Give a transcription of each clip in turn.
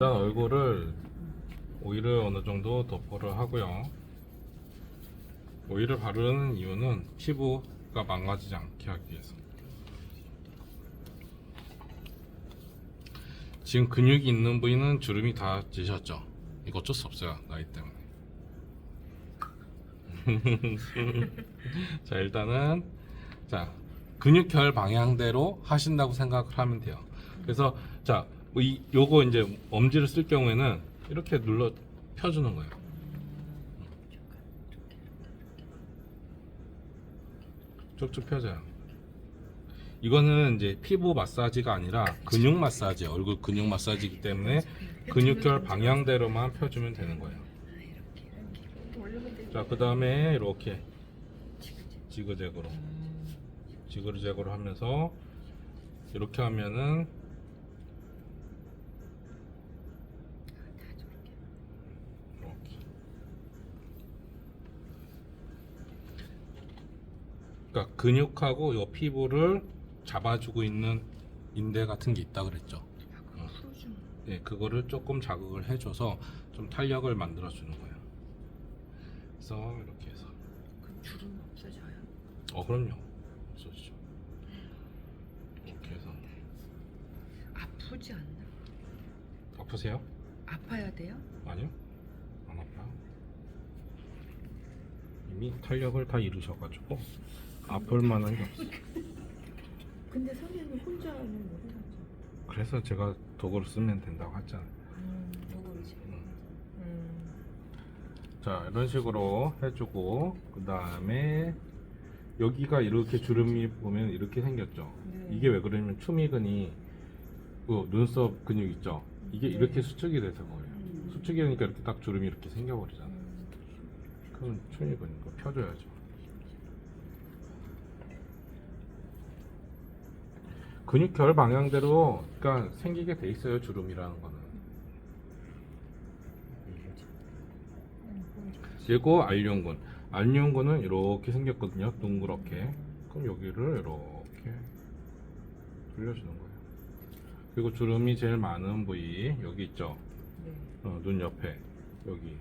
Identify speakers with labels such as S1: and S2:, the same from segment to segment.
S1: 일단 얼굴을 오일을 어느 정도 도포를 하고요. 오일을 바르는 이유는 피부가 망가지지 않게 하기 위해서. 지금 근육이 있는 부위는 주름이 다 지셨죠? 이거 어쩔 수 없어요. 나이 때문에. 자, 일단은 자, 근육결 방향대로 하신다고 생각을 하면 돼요. 그래서 자, 뭐 이, 요거 이제 엄지를 쓸 경우에는 이렇게 눌러 펴주는 거예요. 쭉쭉 펴져요. 이거는 이제 피부 마사지가 아니라 근육 마사지, 얼굴 근육 마사지이기 때문에 근육결 방향대로만 펴주면 되는 거예요. 자, 그 다음에 이렇게 지그재그로 지그재그로 하면서 이렇게 하면은 그러니까 근육하고 요 피부를 잡아주고 있는 인대 같은 게 있다 그랬죠. 네, 그거를 조금 자극을 해줘서 좀 탄력을 만들어 주는 거예요. 그래서 이렇게 해서
S2: 그럼 주름 없어져요?
S1: 어 그럼요 없어지죠. 이렇게 해서
S2: 아프지 않나?
S1: 아프세요?
S2: 아파야 돼요?
S1: 아니요 안 아파요. 이미 탄력을 다 이루셔가지고 아플 만한 게 없어요.
S2: 근데 선생님 혼자는 못하죠.
S1: 그래서 제가 도구를 쓰면 된다고 했잖아요.
S2: 음, 누구지? 음,
S1: 자 이런 식으로 해주고 그 다음에 여기가 이렇게 주름이 보면 이렇게 생겼죠
S2: 네.
S1: 이게 왜 그러냐면 추미근이 그 눈썹 근육 있죠 이게
S2: 네.
S1: 이렇게 수축이 돼서 그래요
S2: 음.
S1: 수축이 되니까 이렇게 딱 주름이 이렇게 생겨버리잖아요
S2: 음.
S1: 그건 추미근 이거 펴줘야죠 근육결 방향대로 그러니까 생기게 돼 있어요 주름이라는 거는. 그리고 알륜근. 알륜근은 이렇게 생겼거든요 둥그렇게. 그럼 여기를 이렇게 돌려주는 거예요. 그리고 주름이 제일 많은 부위 여기 있죠?
S2: 네.
S1: 어, 눈 옆에. 여기.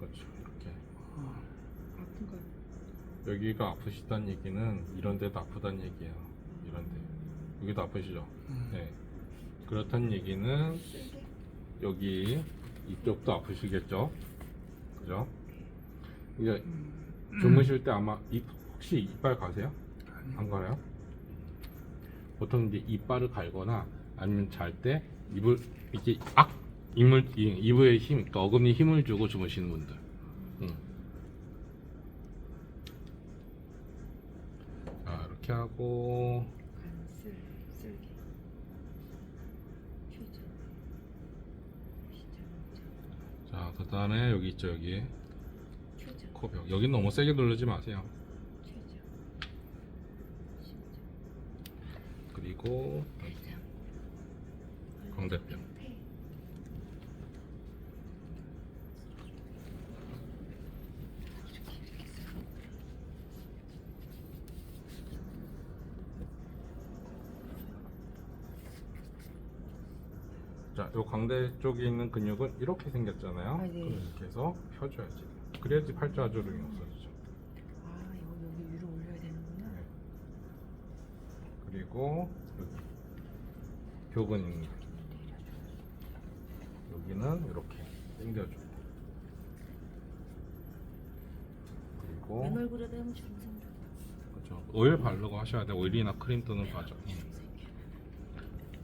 S1: 그렇죠 이렇게. 여기가 아프시다는 얘기는 이런 데도 아프다는 얘기예요 이런 데 여기도 아프시죠 네 그렇다는 얘기는? 여기 이쪽도 아프시겠죠 그죠 이제
S2: 음.
S1: 주무실 때 아마 입, 혹시 이빨 가세요? 안 가요? 보통 이제 이빨을 갈거나 아니면 잘 때 입을 이렇게 악 입을 이- 이브에 힘, 그러니까 어금니 힘을 주고 주무시는 분들. 음. 자 이렇게 하고
S2: 간쓸 쓸개. 휴지. 시작.
S1: 자 그 다음에 여기 있죠 여기
S2: 휴지.
S1: 코벽 여기 너무 세게 누르지 마세요.
S2: 심장.
S1: 그리고. 광대뼈. 자, 요 광대 쪽에 있는 근육은 이렇게 생겼잖아요.
S2: 아, 네.
S1: 그럼 이렇게 해서 펴줘야지. 그래야지 팔자주름이 없어지죠.
S2: 아, 이거 여기 위로 올려야 되는구나.
S1: 네. 그리고 여기 교근 있는 거. 여기는 이렇게 당겨주고 그리고
S2: 맨 얼굴에다 하면 주름 생겨.
S1: 그렇죠. 오일 바르고 하셔야 돼. 오일이나 크림 또는.
S2: 주름 생겨.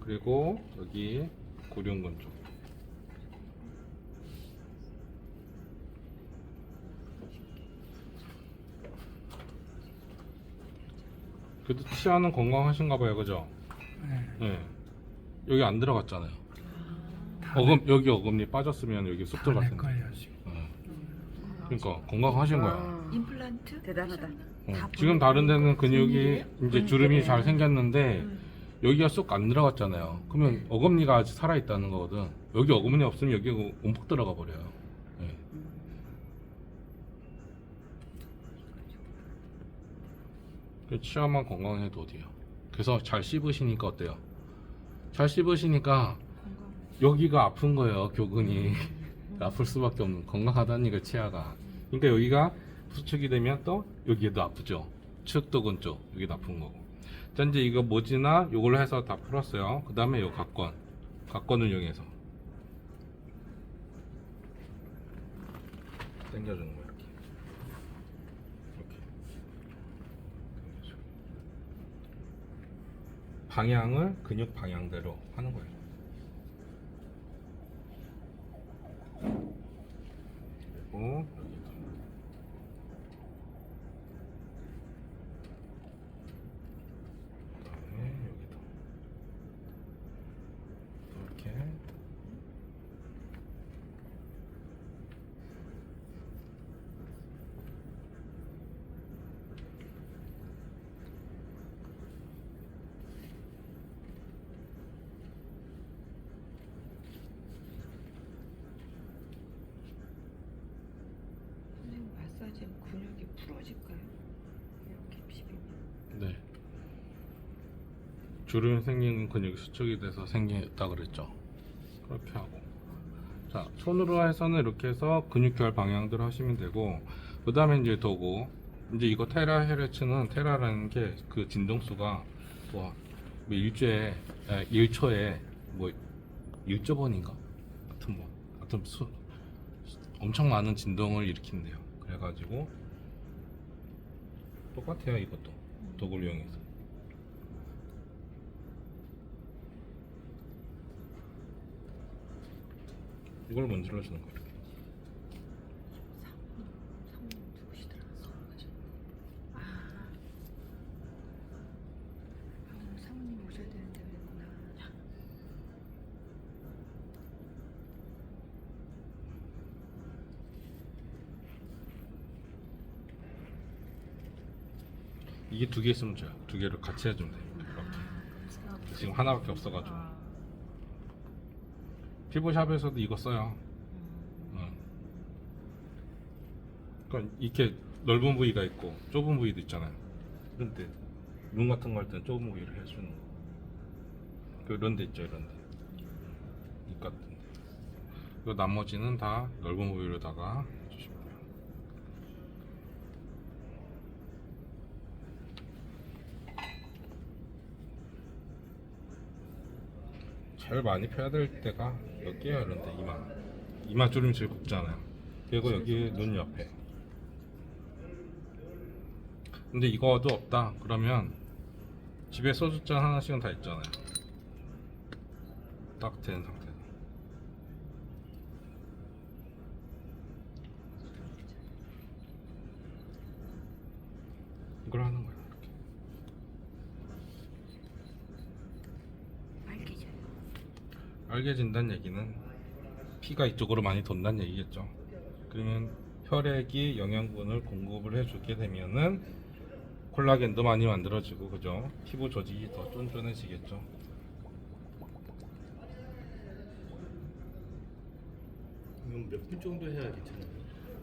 S1: 그리고 여기 고룡근 쪽. 그래도 치아는 건강하신가 봐요, 그죠? 네. 여기 안 들어갔잖아요. 어금 여기 어금니 빠졌으면 여기 쑥 들어갈 텐데.
S3: 거예요 지금.
S1: 네. 그러니까 건강하신 거야.
S2: 아, 임플란트?
S4: 대단하다.
S1: 어,
S2: 다
S1: 지금 다른 데는 근육이? 이제
S2: 음,
S1: 주름이. 잘 생겼는데
S2: 음.
S1: 여기가 쏙 안 들어갔잖아요. 그러면 어금니가 아직 살아 있다는 거거든. 여기 어금니 없으면 여기 움푹 들어가 버려요. 예. 그 치아만 건강해도 어디요? 그래서 잘 씹으시니까 어때요? 잘 씹으시니까. 여기가 아픈 거예요 교근이 아플 수밖에 없는 건강하다는 얘기 치아가 그러니까 여기가 수축이 되면 또 여기도 아프죠 측도근 쪽 여기도 아픈 거고 자 이제 이거 모지나 요걸로 해서 다 풀었어요. 그 다음에 요 각권. 각권을 이용해서. 당겨주는 거예요 이렇게. 이렇게. 방향을 근육 방향대로 하는 거예요 그리고 여기도 그다음에 여기도 이렇게
S2: 선생님 마사지하면 풀어질까요? 이렇게 비비면.
S1: 네. 주름 생긴 근육이 수축이 돼서 생겼다 그랬죠. 그렇게 하고. 자, 손으로 해서는 이렇게 해서 근육결 방향대로 하시면 되고, 그 다음에 이제 도구. 이제 이거 테라 헤르츠는 테라라는 게 그 진동수가 뭐, 뭐 일주에, 에, 1초에 뭐 1조 번인가? 하여튼 뭐, 하여튼 수, 엄청 많은 진동을 일으킨대요. 그래가지고, 똑같아요, 이것도. 도구를 이용해서. 이걸 먼저 눌러주는 거예요. 이렇게.
S2: 사모님 누구시더라? 아. 아, 오늘 사모님 오셔야 되는데 그랬구나.
S1: 이게 두 개 있으면 돼요. 두 개를 같이 해주면 돼요. 이렇게. 지금 하나밖에 없어가지고. 피부샵에서도 이거 써요. 응. 그러니까 이렇게 넓은 부위가 있고 좁은 부위도 있잖아요. 그런데 눈 같은 거 할 때는 좁은 부위를 해주는 거. 그런 데 있죠, 이런 데. 입 같은 데. 그 나머지는 다 넓은 부위로다가 해주시면 돼요. 제일 많이 펴야 될 때가 여기에요 이런데 이마. 이마 주름이 제일 곱잖아요. 그리고 여기 눈 옆에. 근데 이거도 없다. 그러면 집에 소주잔 하나씩은 다 있잖아요. 딱 된 상태에서 이걸 하는 거예요 이렇게
S2: 빨개져요.
S1: 빨개진다는 얘기는 피가 이쪽으로 많이 돈다는 얘기겠죠. 그러면 혈액이 영양분을 공급을 해주게 되면은 콜라겐도 많이 만들어지고 그죠? 피부 조직이 더 쫀쫀해지겠죠.
S3: 그럼 몇분 정도 해야 괜찮아요?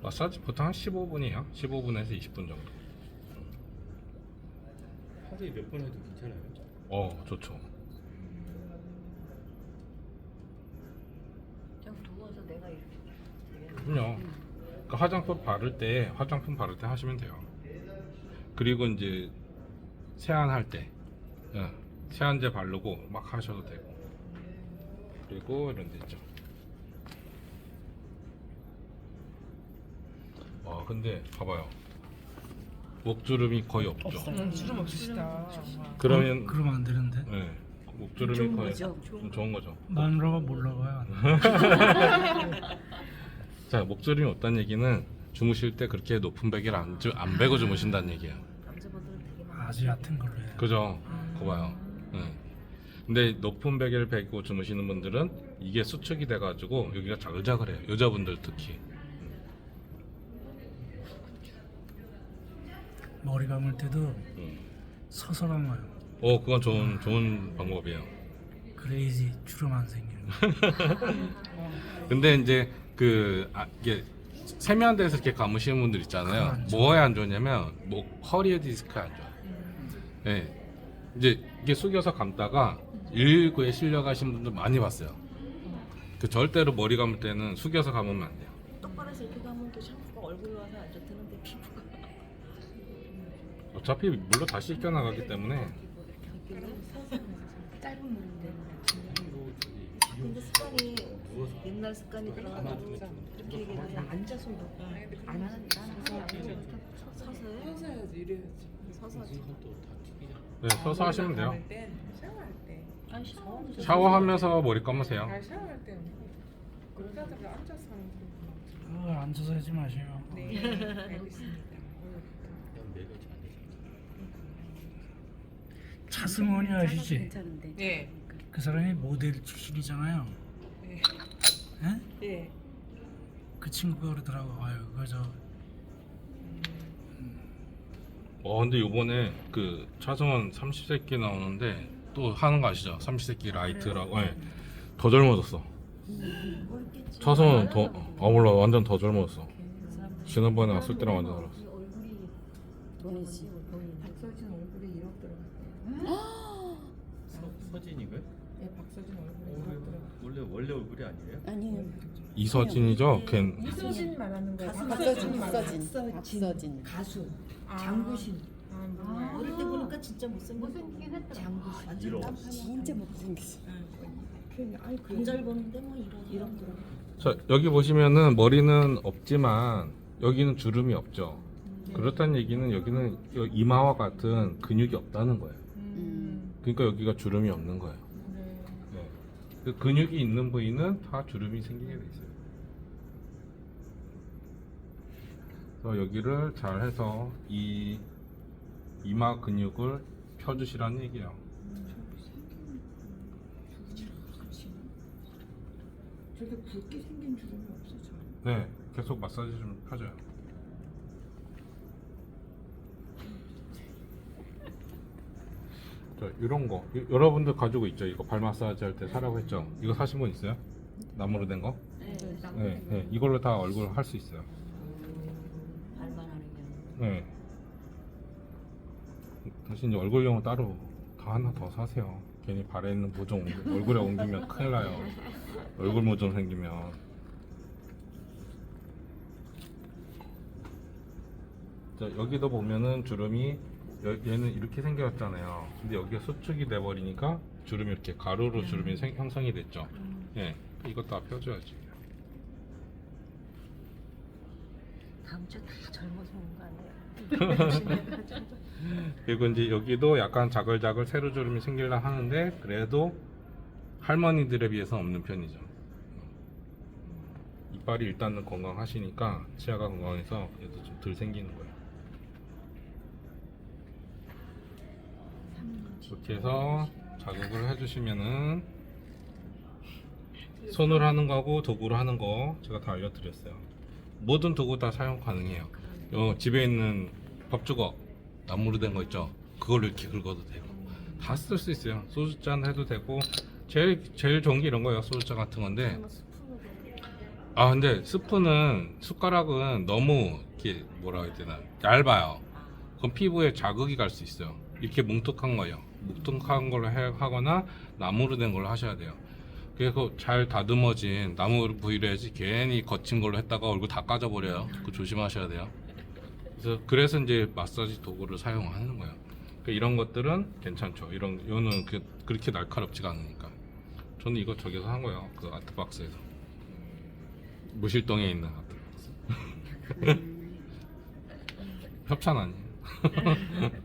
S1: 마사지 보통 한 15분이에요. 15분에서 20분 정도.
S3: 하루에 몇 번 해도 괜찮아요?
S1: 어, 좋죠.
S2: 그냥 누워서 내가 이렇게.
S1: 그럼요. 그 화장품 바를 때 화장품 바를 때 하시면 돼요. 그리고 이제 세안할 때 예, 세안제 바르고 막 하셔도 되고. 그리고 이런 데 있죠. 와, 근데 봐봐요. 목주름이 거의 없죠.
S4: 주름 없으시다.
S1: 그러면
S5: 그러면 안 되는데
S1: 예, 목주름이
S2: 좋은
S1: 거의
S2: 거죠?
S1: 좀 좋은 거죠.
S5: 마누라가 몰라봐요.
S1: 자, 목주름이 없다는 얘기는 주무실 때 그렇게 높은 베개를 안, 주- 안 베고 주무신다는 얘기예요.
S2: 남자분들은 되게 많아.
S5: 아주 얕은 걸로 해요.
S1: 그죠? 거 봐요. 예. 근데 높은 베개를 베고 주무시는 분들은 이게 수축이 돼가지고 여기가 자글자글해요. 여자분들 특히.
S5: 머리 감을 때도
S1: 음.
S5: 서서 감아요.
S1: 어, 그건 좋은 좋은 방법이에요.
S5: 그래야지 주름 안 생기는 거.
S1: 근데 이제 그 아, 이게 세면대에서 이렇게 감으시는 분들 있잖아요.
S5: 좋아요.
S1: 뭐에 안 좋냐면 목 허리에 디스크에 안 좋아요. 예. 이제 이게 숙여서 감다가 119에 실려 가신 분들 많이 봤어요. 그 절대로 머리 감을 때는 숙여서 감으면 안 돼요.
S2: 똑바로 해서 이렇게 가면 또 샴푸가 얼굴로 와서 안 좋다는데 피부가
S1: 어차피 물로 다 씻겨 나가기 때문에
S2: 짧은 물인데 근데 습관이
S3: 누워서
S2: 옛날 습관이 들어가지고 이렇게 앉아서 안 하는 서서
S4: 해야지 이래야지.
S2: 서서 하지.
S1: 네, 서서 하시면 돼요.
S4: 샤워할 때.
S2: 아니 샤워
S1: 샤워하면서 머리 감으세요.
S4: 잘 샤워할 때는 여자들 앉아서 하는 거.
S5: 그거 앉아서 하지 마세요.
S4: 네, 알겠습니다.
S3: 안 되잖아.
S5: 차승원이 아시지?
S2: 괜찮은데
S4: 네.
S5: 그 사람이 모델 출신이잖아요.
S4: 네.
S5: 예?
S4: 네.
S5: 그 친구가 그러더라고. 아유, 그저
S1: 어 근데 요번에 그 차승원 30세끼 나오는데 또 하는 거 아시죠? 30세끼 라이트라고. 예. 더 젊어졌어. 차승원 더, 아 몰라 완전 더 젊어졌어. 지난번에 왔을 때랑 완전 달랐어.
S2: 얼굴이 돈이지 돈이
S4: 박서진 얼굴에 1억 들어갔대요.
S3: 서- 서진이가?
S4: 네, 박서진 얼굴에
S3: 원래
S4: 1억 들어갔대요.
S3: 원래 원래 얼굴이 아니에요?
S6: 아니에요.
S1: 이서진이죠? 걘
S4: 이서진 말하는 거예요.
S6: 박서진, 박서진, 박서진.
S2: 가수
S4: 아.
S2: 장구신
S4: 아.
S2: 어릴 때 보니까 진짜 했더라 장구신
S3: 이러.
S6: 진짜 못생겼어.
S4: 괜히 아이 그
S2: 돈잘 버는데 뭐 이런 이런 그런
S1: 자 여기 보시면은 머리는 없지만 여기는 주름이 없죠.
S2: 네.
S1: 그렇다는 얘기는 여기는 여- 이마와 같은 근육이 없다는 거예요.
S4: 음.
S1: 그러니까 여기가 주름이 없는 거예요. 그 근육이 있는 부위는 다 주름이 생기게 돼 있어요. 그래서 여기를 잘 해서 이 이마 근육을 펴주시라는 얘기예요.
S4: 저게 굵게 생긴 주름이 없어 저.
S1: 네, 계속 마사지 좀 펴줘요. 자, 이런 거 이- 여러분들 가지고 있죠? 이거 발 마사지 할 때 사라고 했죠? 이거 사신 분 있어요? 나무로 된 거? 네, 네, 이걸로 다 얼굴 할 수 있어요.
S2: 발만 하는 게
S1: 네. 대신 이제 얼굴용은 따로 다 하나 더 사세요. 괜히 발에 있는 모종 옮기- 얼굴에 옮기면 큰일 나요. 얼굴 모종 생기면. 자, 여기도 보면은 주름이 여- 얘는 이렇게 생겼잖아요. 근데 여기가 수축이 돼버리니까 주름이 이렇게 가로로 주름이 생- 형성이 됐죠. 예, 이것도 다 펴줘야지.
S2: 다음 주에 다 젊어서 오는 거 아니에요?
S1: 그리고 이제 여기도 약간 자글자글 세로 주름이 생기려 하는데 그래도 할머니들에 비해서 없는 편이죠. 이빨이 일단은 건강하시니까 치아가 건강해서 얘도 좀 덜 생기는 거예요. 이렇게 해서 자극을 해주시면은 손으로 하는 거하고 도구로 하는 거 제가 다 알려드렸어요. 모든 도구 다 사용 가능해요. 요 집에 있는 밥주걱 나무로 된 거 있죠? 그걸로 이렇게 긁어도 되고 다쓸 수 있어요. 소주잔 해도 되고 제일 제일 좋은 게 이런 거예요. 소주잔 같은 건데 아 근데 스푼은 숟가락은 너무 이렇게 뭐라 해야 되나 얇아요. 그럼 피부에 자극이 갈 수 있어요. 이렇게 뭉툭한 거예요. 뭉툭한 걸로 해, 하거나 나무로 된 걸로 하셔야 돼요. 그래서 잘 다듬어진 나무 부위로 해야지 괜히 거친 걸로 했다가 얼굴 다 까져버려요. 그거 조심하셔야 돼요. 그래서 그래서 이제 마사지 도구를 사용하는 거예요. 그러니까 이런 것들은 괜찮죠. 이런 이거는 그, 그렇게 날카롭지가 않으니까. 저는 이거 저기서 한 거예요. 그 아트박스에서. 무실동에 있는 아트박스. 협찬 아니에요.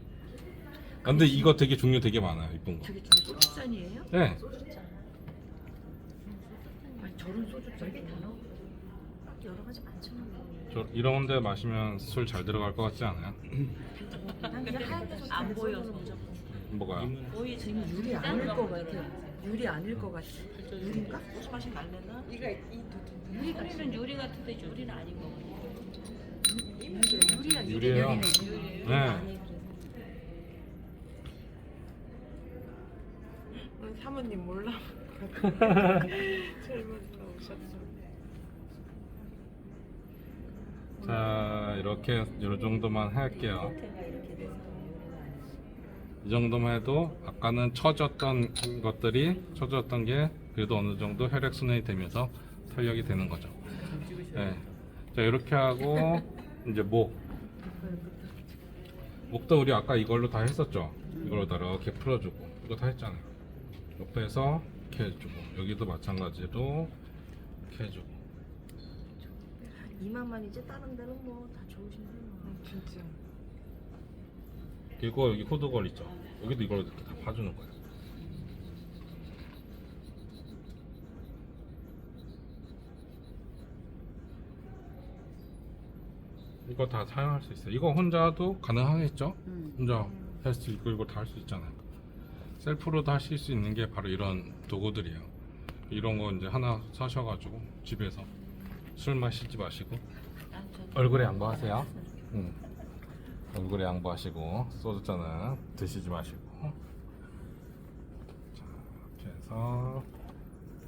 S1: 아, 근데 이거 되게 종류 되게 많아요. 이쁜 거.
S2: 저게 저 소주잔이에요?
S1: 네.
S2: 소주잔 아니 저런 소주잔이 많아 여러 가지 많잖아
S1: 저 이런 데 마시면 술 잘 들어갈 것 같지 않아요?
S2: 난 그냥 하얀 데서 안 보여서
S1: 뭐가요?
S2: 거의 지금 유리 아닐 것 같아 유리 아닐 것 같아 유리인가? 소주 맛이 날래나?
S4: 이두
S2: 유리 같은 유리 같은데 유리는 아닌 거 같아 유리야 유리
S1: 유리예요.
S2: 유리네.
S1: 네.
S4: 사모님 몰라. 젊어서 오셨어.
S1: 자 이렇게 이 정도만 할게요. 이 정도만 해도 아까는 처졌던 것들이 처졌던 게 그래도 어느 정도 혈액 순환이 되면서 탄력이 되는 거죠. 네. 자 이렇게 하고 이제 목 목도 우리 아까 이걸로 다 했었죠. 이걸로 다 이렇게 풀어주고 이거 다 했잖아요. 옆에서 이렇게 해주고 여기도 마찬가지로 이렇게 해주고
S2: 이만만이지 다른 데는 뭐 다 좋으신데 뭐.
S4: 진짜.
S1: 그리고 여기 호두걸 있죠. 여기도 이걸로 이렇게 다 파주는 거예요. 이거 다 사용할 수 있어요. 이거 혼자도 가능하겠죠?
S6: 음.
S1: 혼자 할수 있고 이거 다 할 수 있잖아요. 셀프로도 하실 수 있는 게 바로 이런 도구들이에요. 이런 거 이제 하나 사셔가지고 집에서 술 마시지 마시고 얼굴에 양보하세요. 응. 얼굴에 양보하시고 소주잔은 드시지 마시고 자 이렇게 해서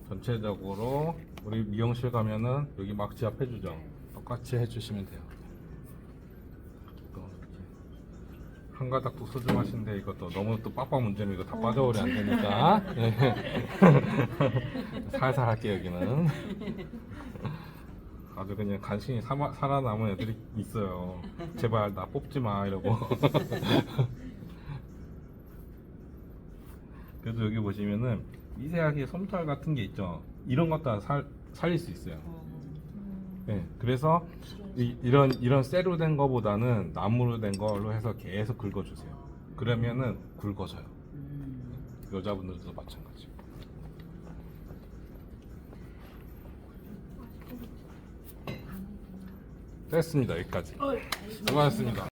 S1: 전체적으로 우리 미용실 가면은 여기 막 지압 해주죠. 똑같이 해주시면 돼요. 또 이렇게 한 가닥 도 소주 마시는데 이것도 너무 또 빡빡 문제면 이거 다 빠져오려 안 되니까. 네. 살살 할게요 여기는. 아주 그냥 간신히 살아, 살아남은 애들이 있어요. 제발 나 뽑지 마 이러고. 그래도 여기 보시면은 미세하게 솜털 같은 게 있죠. 이런 것도 다 살, 살릴 수 있어요 네, 그래서 이, 이런 이런 쇠로 된 거보다는 나무로 된 걸로 해서 계속 긁어주세요. 그러면은 굵어져요. 여자분들도 마찬가지. 됐습니다. 여기까지. 수고하셨습니다.